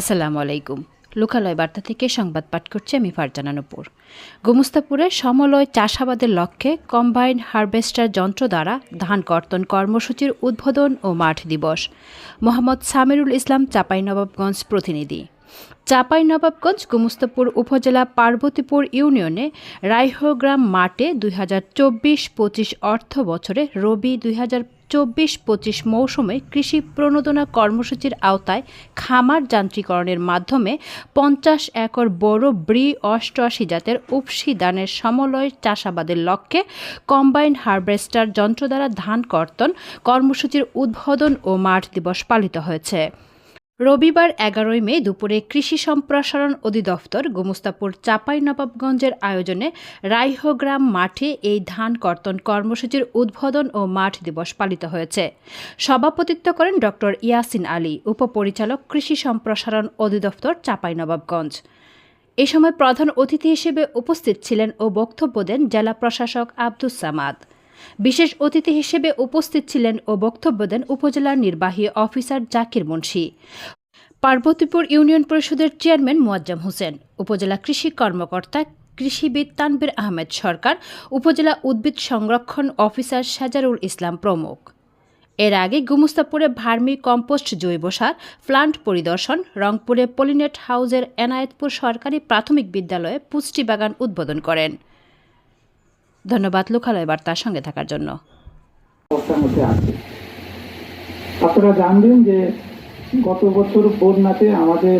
আসসালামু আলাইকুম। লোকালয় বার্তা থেকে সংবাদ পাঠ করছি আমি ফারজানা নুপুর। গুমস্তাপুরে সমলয় চাষাবাদের লক্ষ্যে কম্বাইন হারভেস্টার যন্ত্র দ্বারা ধান কর্তন কর্মসূচির উদ্বোধন ও মাঠ দিবস। মোহাম্মদ সামিরুল ইসলাম চাঁপাইনবাবগঞ্জ প্রতিনিধি। চাঁপাইনবাবগঞ্জ গুমস্তাপুর উপজেলা পার্বতীপুর ইউনিয়নে রাইহগ্রাম মাঠে দুই হাজার চব্বিশ পঁচিশ অর্থ বছরে রবি দুই হাজার চব্বিশ পঁচিশ মৌসুমে কৃষি প্রণোদনা কর্মসূচির আওতায় খামার যান্ত্রিকরণের মাধ্যমে পঞ্চাশ একর বড় ব্রি অষ্টআশি জাতের উপসি দানের সমলয় চাষাবাদের লক্ষ্যে কম্বাইন হারভেস্টার যন্ত্র দ্বারা ধান কর্তন কর্মসূচির উদ্বোধন ও মাঠ দিবস পালিত হয়েছে। রবিবার এগারোই মে দুপুরে কৃষি সম্প্রসারণ অধিদপ্তর গোমস্তাপুর চাপাই নবাবগঞ্জের আয়োজনে রাইহগ্রাম মাঠে এই ধান কর্তন কর্মসূচির উদ্বোধন ও মাঠ দিবস পালিত হয়েছে। সভাপতিত্ব করেন ড. ইয়াসিন আলী, উপপরিচালক কৃষি সম্প্রসারণ অধিদপ্তর চাপাই নবাবগঞ্জ এ সময় প্রধান অতিথি হিসেবে উপস্থিত ছিলেন ও বক্তব্য দেন জেলা প্রশাসক আব্দুস সামাদ। বিশেষ অতিথি হিসেবে উপস্থিত ছিলেন ও বক্তব্য দেন উপজেলার নির্বাহী অফিসার জাকির মুন্সি। পার্বতীপুর ইউনিয়ন পরিষদের চেয়ারম্যান মোয়াজ্জাম হোসেন, উপজেলা কৃষি কর্মকর্তা কৃষিবিদ তানবির আহমেদ সরকার, উপজেলা উদ্ভিদ সংরক্ষণ অফিসার সাজারুল ইসলাম প্রমুখ। এর আগে গুমস্তাপুরে ভার্মি কম্পোস্ট জৈব সার প্লান্ট পরিদর্শন, রংপুরে পলিনেট হাউজের এনায়েতপুর সরকারি প্রাথমিক বিদ্যালয়ে পুষ্টি বাগান উদ্বোধন করেন। ধন্যবাদ লোকালয় বার্তার সঙ্গে থাকার জন্য। অবস্থার মধ্যে আছে। আপনারা জানবেন যে গত বছর বন্যাতে আমাদের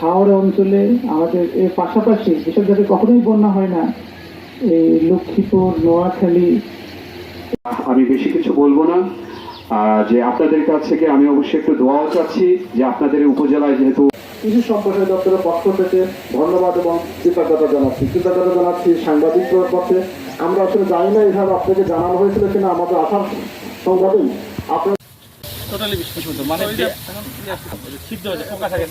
হাওড়া অঞ্চলে আমাদের এর পাশাপাশি যেসব জায়গায় কখনোই বন্যা হয় না এই লক্ষ্মীপুর নোয়াখালী। আমি বেশি কিছু বলব না। যে আপনাদের কাছ থেকে আমি অবশ্যই একটু দোয়াও চাচ্ছি যে আপনাদের উপজেলায় যেহেতু কৃষি সম্প্রসারণ দপ্তরের পক্ষ থেকে ধন্যবাদ এবং কৃতজ্ঞতা জানাচ্ছি। কৃতজ্ঞতা জানাচ্ছি সাংবাদিক পক্ষে। আমরা আসলে জানি না এখানে আপনাকে জানানো হয়েছিল কিনা আমাদের আসার সংবাদেই। আপনার টোটালি বিস্ফোরিত মানে সিদ্ধ হয়েছে পোকা থাকে